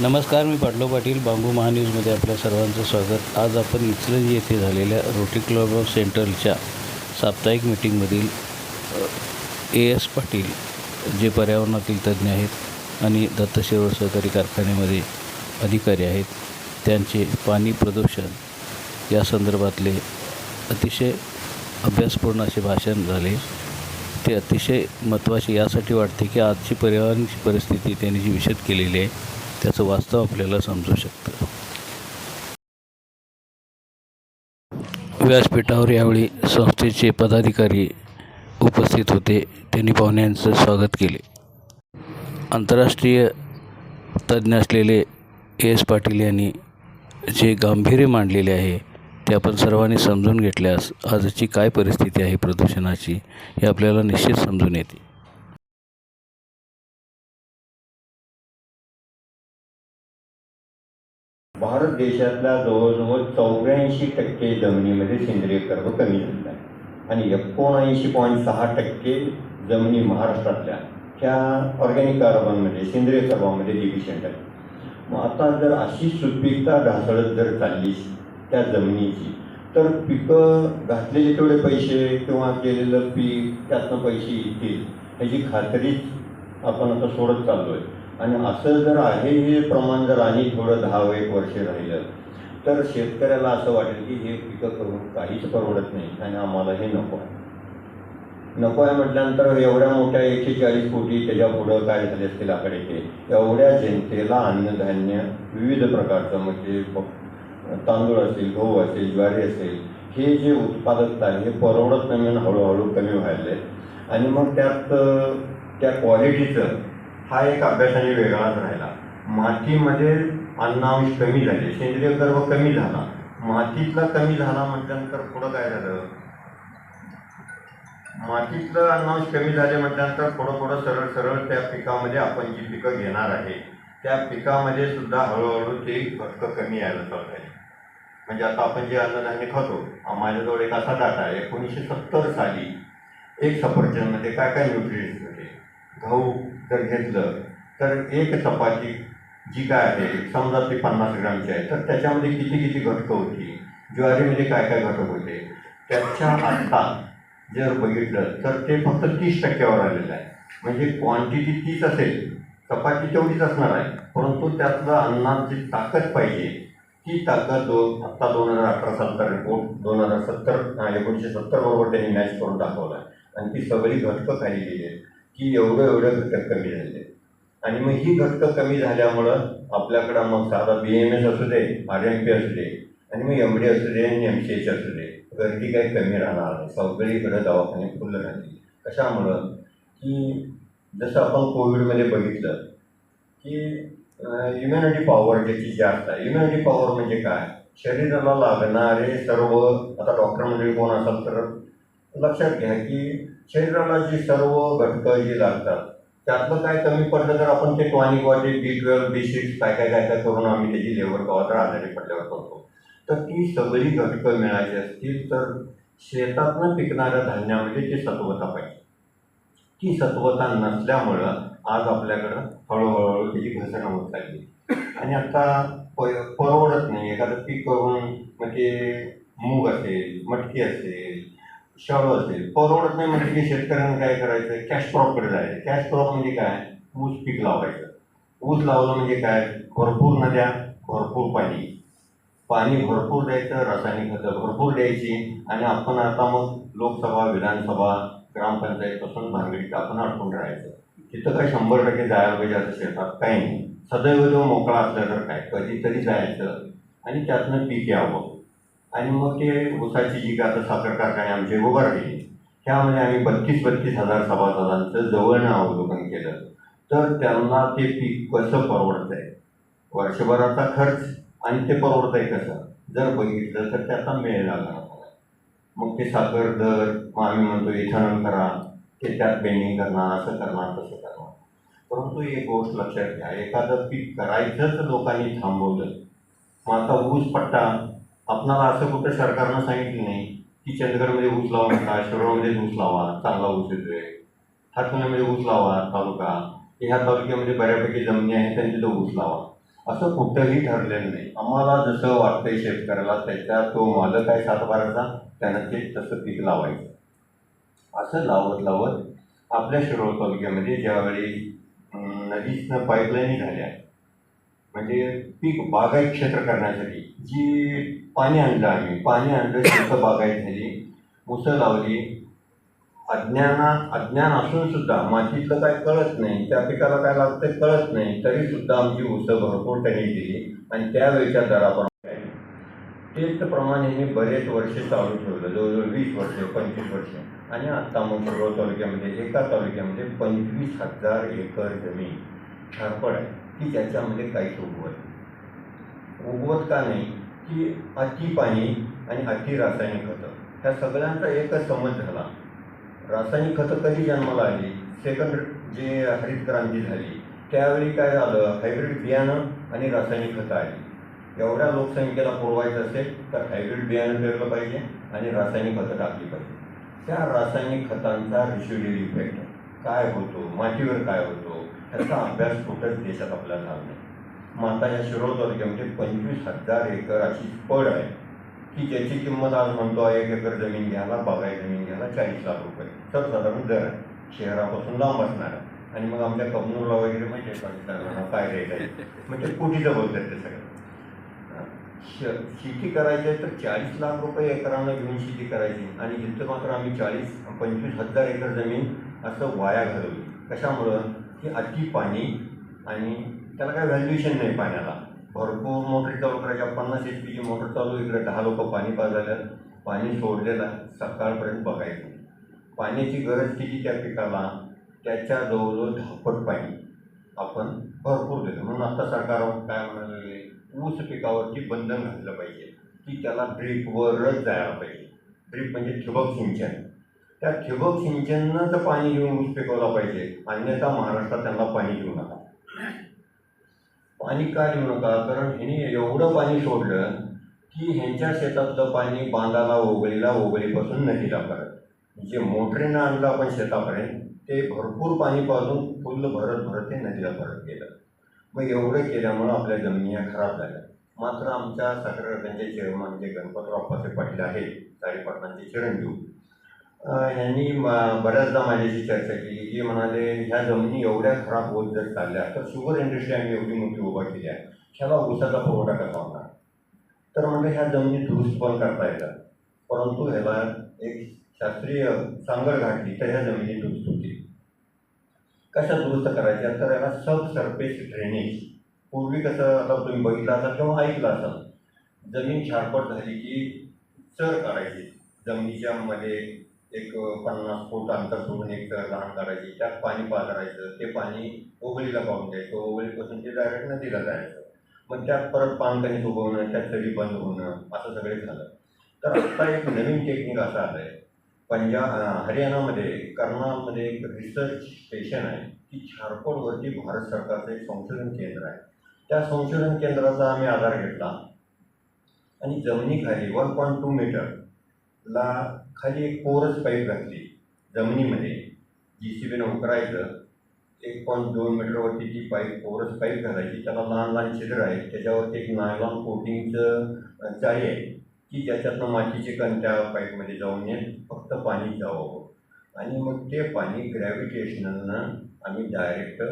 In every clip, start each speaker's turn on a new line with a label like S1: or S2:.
S1: नमस्कार मी पाटलो पाटील बांबू महान्यूजमध्ये आपल्या सर्वांचं स्वागत. आज आपण इचलंजी येथे झालेल्या रोटरी क्लब ऑफ सेंट्रलच्या साप्ताहिक मिटिंगमधील ए एस पाटील जे पर्यावरणातील तज्ज्ञ आहेत आणि दत्तशिरोड सहकारी कारखान्यामध्ये अधिकारी आहेत त्यांचे पाणी प्रदूषण या संदर्भातले अतिशय अभ्यासपूर्ण असे भाषण झाले. ते अतिशय महत्त्वाचे यासाठी वाटते की आजची पर्यावरणाची परिस्थिती त्यांनी जी विशद केलेली आहे त्याचं वास्तव आपल्याला समजू शकतं. व्यासपीठावर यावेळी संस्थेचे पदाधिकारी उपस्थित होते. त्यांनी पाहुण्यांचं स्वागत केले. आंतरराष्ट्रीय तज्ज्ञ असलेले ए एस पाटील यांनी जे गांभीर्य मांडलेले आहे ते आपण सर्वांनी समजून घेतल्यास आजची काय परिस्थिती आहे प्रदूषणाची हे आपल्याला निश्चित समजून येते.
S2: भारत देशातल्या जवळजवळ चौऱ्याऐंशी टक्के जमिनीमध्ये सेंद्रिय कर्ब कमी झालेला आहे. आणि एकोणऐंशी पॉईंट सहा टक्के जमिनी महाराष्ट्रातल्या ह्या ऑर्गॅनिक कार्बनमध्ये सेंद्रिय कर्बामध्ये डिफिशियंट आहे. मग आता जर अशी सुपीकता ढासळत जर चालली त्या जमिनीची तर पिकं घातलेले तेवढे पैसे किंवा केलेलं पीक त्यातनं पैसे येतील ह्याची खात्रीच आपण आता सोडत चाललो आहे आणि असं जर आहे हे प्रमाण जर आणि थोडं दहा एक वर्ष राहिलं तर शेतकऱ्याला असं वाटेल की हे पिकं करून काहीच परवडत नाही आणि आम्हाला हे नको आहे. नको आहे म्हटल्यानंतर एवढ्या मोठ्या एकशे चाळीस कोटी त्याच्या पुढं काय झाले असतील आकडे ते एवढ्या जनतेला अन्नधान्य विविध प्रकारचं म्हणजे तांदूळ असेल गहू असेल ज्वारी असेल हे जे उत्पादकता आहे हे परवडत नाही म्हणून हळूहळू कमी व्हायला आहे आणि मग त्यात त्या क्वालिटीचं हा एक अभ्यासाने वेगळाच राहिला. मातीमध्ये अन्नांश कमी झाले सेंद्रिय गर्व कमी झाला. मातीतला कमी झाला म्हटल्यानंतर पुढं काय झालं? मातीतलं अन्नांश कमी झाले म्हटल्यानंतर थोडं थोडं सरळ सरळ त्या पिकामध्ये आपण जी पिकं घेणार आहे त्या पिकामध्ये सुद्धा हळूहळू ते घटक कमी यायला चालत आहे म्हणजे आता आपण जे अन्नधान्य खातो माझ्याजवळ एक असा डाटा आहे एकोणीसशे सत्तर साली एक सफरचंदमध्ये काय काय न्यूट्रिएंट्स होते? गहू जर घेतलं तर एक चपाती जी काय आहे समजा ती पन्नास ग्रामची आहे तर त्याच्यामध्ये किती किती घटकं होती? ज्वारीमध्ये काय काय घटक होते? त्याच्या आत्ता जर बघितलं तर ते फक्त तीस टक्क्यावर आलेलं आहे. म्हणजे क्वांटिटी तीच असेल चपाती तेवढीच असणार आहे परंतु त्यातलं अन्नात जी ताकद पाहिजे ती ताकद दोन आत्ता दोन हजार अठरा सत्तर रिपोर्ट दोन हजार सत्तर एकोणीसशे सत्तर बरोबर त्यांनी मॅच करून दाखवला आणि ती सगळी घटकं काही लिहिली आहेत. की एवढं एवढं घटक कमी झाले. आणि मग ही घटकं कमी झाल्यामुळं आपल्याकडं मग साधा बी एम एस असू दे आर एम पी असू दे आणि मग एम डी असू दे आणि एम सी एच असू दे गर्दी काही कमी राहणार नाही. सगळीकडे दवाखाने फुलं राहतील. कशामुळं? की जसं आपण कोविडमध्ये बघितलं की इम्युनिटी पॉवर ज्याची जास्त आहे. इम्युनिटी पॉवर म्हणजे काय? शरीराला लागणारे सर्व आता डॉक्टर म्हणजे कोण असाल तर लक्षात घ्या की शरीराला जी सर्व घटकं जी लागतात त्यातलं काय कमी पडलं तर आपण ते टॉनिक वाटे बी ट्वेल्व बी सिक्स काय काय काय काय करून आम्ही त्याची लेवर कवा तर आजारी पडल्यावर करतो तर ती सगळी घटकं मिळायची असतील तर शेतातनं पिकणाऱ्या धान्यामध्ये ती सत्वता पाहिजे. ती सत्वता नसल्यामुळं आज आपल्याकडं हळूहळू त्याची घसरण होत चालली. आणि आता प परवडत नाही. एखादं पीक करून म्हणजे मूग असेल मटकी असेल शाळू असेल परवडत नाही म्हणजे की शेतकऱ्यांना काय करायचं कॅश क्रॉपकडे जायचं कॅश क्रॉप म्हणजे काय? ऊस पीक लावायचं. ऊस लावलं म्हणजे काय? भरपूर नद्या भरपूर पाणी. पाणी भरपूर द्यायचं रासायनिक खतं भरपूर द्यायची. आणि आपण आता मग लोकसभा विधानसभा ग्रामपंचायतपासून भानगडीत आपण अडकून राहायचं. तिथं काय शंभर टक्के जायला पाहिजे असं शेतात काही नाही. सदैव जो मोकळा असला तर काय? कधीतरी जायचं. आणि त्यातनं पीक यावं. आणि मग ते ऊसाची जी काय आता साखर कारखाने आमचे उभारले त्यामध्ये आम्ही बत्तीस बत्तीस हजार सभासदांचं जवळनं अवलोकन केलं. तर त्यांना ते पीक कसं परवडतं आहे वर्षभराचा खर्च आणि ते परवडतं आहे कसं? जर बघितलं तर त्याचा मेळ लागणार मग ते साखर दर मग आम्ही म्हणतो इथेनॉल करा ते त्यात बेंडिंग करणार असं करणार तसं करणार. परंतु एक गोष्ट लक्षात घ्या एखादं पीक करायचंच लोकांनी थांबवलं. मग आता ऊस पट्टा आपणाला असं कुठं सरकारनं सांगितलं नाही की चंदगडमध्ये ऊस लावू नका शिरोळमध्ये ऊस लावा चांगला ऊस येतोय. हातकणमध्ये ऊस लावा तालुका. ह्या तालुक्यामध्ये बऱ्यापैकी जमिनी आहेत त्यांनी तिथं ऊस लावा. असं कुठंही ठरलेलं नाही. आम्हाला जसं वाटतंय शेतकऱ्याला त्याच्या तो मालक आहे सातबाराचा त्यानं ते तसं पीक लावायचं. असं लावत लावत आपल्या शिरोळ तालुक्यामध्ये ज्यावेळी नदीचं नदीतनं पाईपलाईनी झाल्या म्हणजे पीक बागायत क्षेत्र करण्यासाठी जी पाणी आणलं आम्ही पाणी आणलं शेतं बागायत झाली मुसं लावली. अज्ञाना अज्ञान असून सुद्धा मातीतलं काय कळत नाही त्या पिकाला काय लागतं कळत नाही तरी सुद्धा आमची उस भरपूर त्यांनी दिली आणि त्यावेळेच्या दराप्रमाणे तेच प्रमाणे मी बरेच वर्ष चालू ठेवलं जवळजवळ वीस वर्ष पंचवीस वर्ष. आणि आत्ता मग तालुक्यामध्ये एका तालुक्यामध्ये पंचवीस हजार एकर जमीन छारपड आहे. की त्याच्यामध्ये काहीच उगवत नाही. उगवत का नाही? की अति पाणी आणि अति रासायनिक खतं. ह्या सगळ्यांचा एकच समज झाला. रासायनिक खतं कधी जन्माला आली? सेकंड जे हरित क्रांती झाली त्यावेळी काय झालं? हायब्रिड बियाणं आणि रासायनिक खतं आली. एवढ्या लोकसंख्येला पुरवायचं असेल तर हायब्रिड बियाणं पेरलं पाहिजे आणि रासायनिक खतं टाकली पाहिजे. त्या रासायनिक खतांचा रिशिड्यूल इफेक्ट काय होतो? मातीवर काय होतो? ह्याचा अभ्यास कुठंच देशात आपल्याला झाला नाही. माता या शिरोळ तालुक्यामध्ये पंचवीस हजार एकर अशी पड आहे की ज्याची किंमत आज म्हणतो एक एकर जमीन घ्यायला बागाय जमीन घ्यायला चाळीस लाख रुपये. सर्वसाधारण दर आहे. शहरापासून लांब असणार आणि मग आमच्या कबनूरला वगैरे माहिती आहे पाकिस्तानला काय रेट आहे? म्हणजे कोटीचं बोलतात ते सगळं. श- शेती करायची आहे तर चाळीस लाख रुपये एकरानं घेऊन शेती करायची. आणि इथं मात्र आम्ही चाळीस पंचवीस हजार एकर जमीन असं वाया घालवली. कशामुळं? की अति पाणी आणि त्याला काय व्हॅल्युएशन नाही पाण्याला. भरपूर मोटर चालू करायच्या पन्नास एच पीची मोटर चालू. इकडे दहा लोक पाणी पाजायला पाणी सोडलेलं सकाळपर्यंत बघायचं. पाण्याची गरज किती त्या पिकाला? त्याच्या जवळजवळ धापट पाणी आपण भरपूर देतो. म्हणून आता सरकार काय म्हणाले ऊस पिकावरती बंधन घातलं पाहिजे की त्याला ड्रीपवरच जायला पाहिजे. ड्रीप म्हणजे ठिबक सिंचन. त्या ठिबक सिंचनचं पाणी घेऊन ऊस पिकवला पाहिजे. अन्यथा महाराष्ट्रात त्यांना पाणी देऊ नका. पाणी का देऊ नका? कारण ह्यांनी एवढं पाणी सोडलं की ह्यांच्या शेतातलं पाणी बांधाला ओगळीला ओगळीपासून नदीला परत. जे मोटरीनं आणलं आपण शेतापर्यंत ते भरपूर पाणी पाजून फुल भरत भरत ते नदीला परत गेलं. मग एवढं केल्यामुळं आपल्या जमिनी खराब झाल्या. मात्र आमच्या साखर कारखान्याचे चेअरमन जे गणपतराव पासे पाटील आहेत साडेपाटणांचे चिरंजीव यांनी बऱ्याचदा माझ्याशी चर्चा केली की म्हणाले ह्या जमिनी एवढ्या खराब होत जर चालल्या तर शुगर इंडस्ट्री आम्ही एवढी मोठी उभा केली आहे. ह्याला ऊसाचा पुरवठा कसा होणार? तर म्हणजे ह्या जमिनी दुरुस्त पण करता येतात. परंतु ह्याला एक शास्त्रीय सांगड घातली तर ह्या जमिनी दुरुस्त होतील. कशा दुरुस्त करायच्या? तर याला सब सरफेस ड्रेनेज पूर्वी कसं आता तुम्ही बघितलं असाल किंवा ऐकलं असाल जमीन छारपट झाली की चर करायची जमिनीच्या मध्ये एक पन्नास फूट अंतर सोडून एक चर लहान काढायची त्यात पाणी पाजरायचं ते पाणी ओगळीला पाहून द्यायचं. ओगळीपासून ते डायरेक्ट नदीला जायचं. मग त्यात परत पानकणी उगवणं त्यात सगळी बंद होणं असं सगळे झालं. तर आत्ता एक नवीन टेक्निक असं आलं आहे पंजाब हरियाणामध्ये कर्नालमध्ये एक रिसर्च स्टेशन आहे. की झारखंडवरती भारत सरकारचं एक संशोधन केंद्र आहे. त्या संशोधन केंद्राचा आम्ही आधार घेतला. आणि जमिनीखाली वन पॉईंट टू मीटर ला खाली एक कोरच पाईप घातली. जमिनीमध्ये जी सी बीनं उकरायचं. एक पॉईंट दोन मीटरवरती ती पाईप कोरस पाईप घालायची. त्याला लहान लहान छिद्र आहे त्याच्यावरती एक नायलॉन कोटिंगचं अं, जाळी आहे. की ज्याच्यातनं मातीचे कण त्या पाईपमध्ये जाऊन येत फक्त पाणी जावं. आणि मग ते पाणी ग्रॅव्हिटेशनलनं आम्ही डायरेक्ट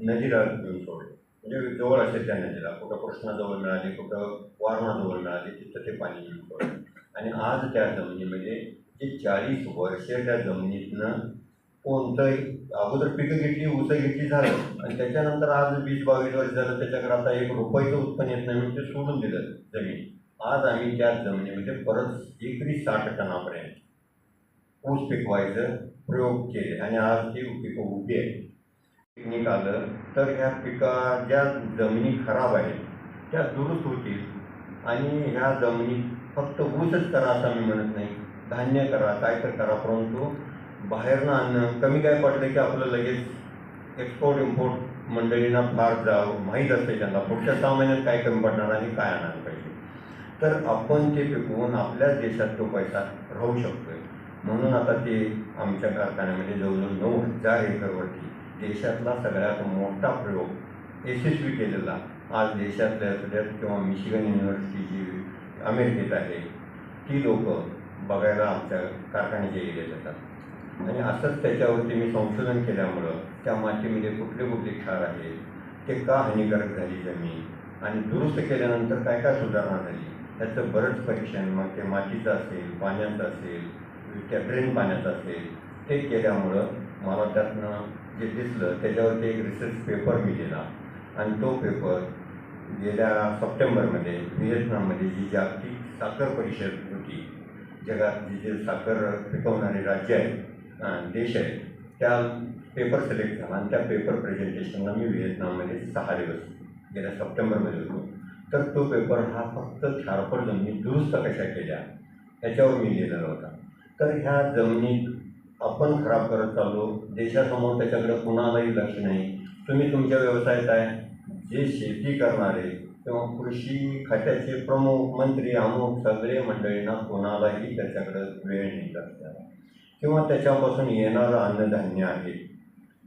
S2: नदीला घेऊन सोडलं. म्हणजे जवळ असेल त्या नदीला. कुठं कृष्णाजवळ मिळाली कुठं वारणाजवळ मिळाली तिथं ते पाणी घेऊन सोडलं. आणि आज त्या जमिनीमध्ये जे चाळीस वर्ष त्या जमिनीतनं कोणतंही अगोदर पिकं घेतली उसं घेतली झालं आणि त्याच्यानंतर आज वीस बावीस वर्ष झालं त्याच्याकडे आता एक रुपयाचं उत्पन्न येत नाही म्हणून ते सोडून दिलं जमीन. आज आम्ही त्या जमिनीमध्ये परत एकरी साठ टनापर्यंत ऊस पिकवायचं प्रयोग केले आणि आज ती पिकं उभी आहे पिकनिक आलं तर ह्या पिका ज्या जमिनी खराब आहेत त्या दुरुस्त होतील आणि ह्या जमिनीत फक्त ऊसच करा असं मी म्हणत नाही. धान्य करा काय तर करा परंतु बाहेरनं आणणं कमी काय पडलं की आपलं लगेच एक्सपोर्ट इम्पोर्ट मंडळींना फार जा माहीत असते त्यांना. पुढच्या सहा महिन्यात काय कमी पडणार आणि काय आणायला पाहिजे. तर आपण ते पिकवून आपल्याच देशात तो पैसा राहू शकतोय. म्हणून आता ते आमच्या कारखान्यामध्ये जवळजवळ नऊ हजार एकरवरती देशातला सगळ्यात मोठा प्रयोग यशस्वी केलेला आज देशातल्या असू द्यात किंवा मिशिगन युनिव्हर्सिटीची अमेरिकेत आहे. ती लोक बघायला आमच्या कारखान्याच्या एरियात येतात. आणि असंच त्याच्यावरती मी संशोधन केल्यामुळं त्या मातीमध्ये कुठले कुठले क्षार आहेत ते का हानिकारक झाली जमीन आणि दुरुस्त केल्यानंतर काय काय सुधारणा झाली त्याचं बरंच परीक्षण मग ते मातीचं असेल पाण्याचं असेल त्या ड्रेन पाण्याचं असेल ते केल्यामुळं मला त्यातनं जे दिसलं त्याच्यावरती एक रिसर्च पेपर मी दिला. आणि तो पेपर गेल्या सप्टेंबरमध्ये व्हिएतनाममध्ये जी जागतिक साखर परिषद होती. जगात जी जे साखर पिकवणारे राज्य आहेत देश आहेत त्या पेपर सिलेक्ट झाला आणि त्या पेपर प्रेझेंटेशनला मी व्हिएतनाममध्ये सहा दिवस गेल्या सप्टेंबरमध्ये होतो. तर तो पेपर हा फक्त क्षारफळ जमिनी दुरुस्त कशा केल्या ह्याच्यावर मी लिहिलेला होता. तर ह्या जमिनीत आपण खराब करत चाललो देशासमोर त्याच्याकडे कुणालाही लक्ष नाही. तुम्ही तुमच्या व्यवसायात आहे जे शेती करणारे किंवा कृषी खात्याचे प्रमुख मंत्री अमुक सगळे मंडळींना कोणालाही त्याच्याकडे वेळ नाही करता किंवा त्याच्यापासून येणारं अन्नधान्य आहे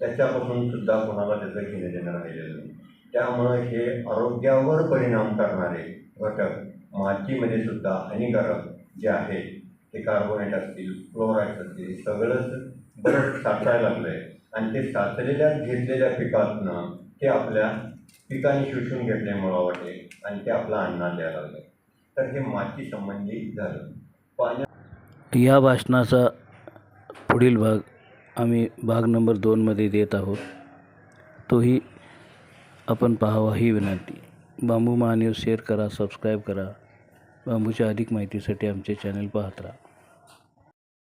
S2: त्याच्यापासून सुद्धा कोणाला त्याचं घेणं देणं राहिलेलं नाही. त्यामुळं हे आरोग्यावर परिणाम करणारे घटक मातीमध्ये सुद्धा हानिकारक जे आहेत ते कार्बोनेट असतील क्लोराईड्स असतील सगळंच बरं साचायला लागलं आहे आणि ते साचलेल्या घेतलेल्या पिकातनं ते आपल्या पिकांनी शोषून घेतल्यामुळं वाटेल आणि ते आपला अन्नात द्यायला लागले. तर हे माती संबंधित झालं. पाण्या
S1: या भाषणाचा पुढील भाग आम्ही भाग नंबर दोनमध्ये देत आहोत. तोही आपण पाहावा ही विनंती. बांबू महान्यूज शेअर करा सबस्क्राईब करा. बांबूच्या अधिक माहितीसाठी आमचे चॅनल पाहत राहा.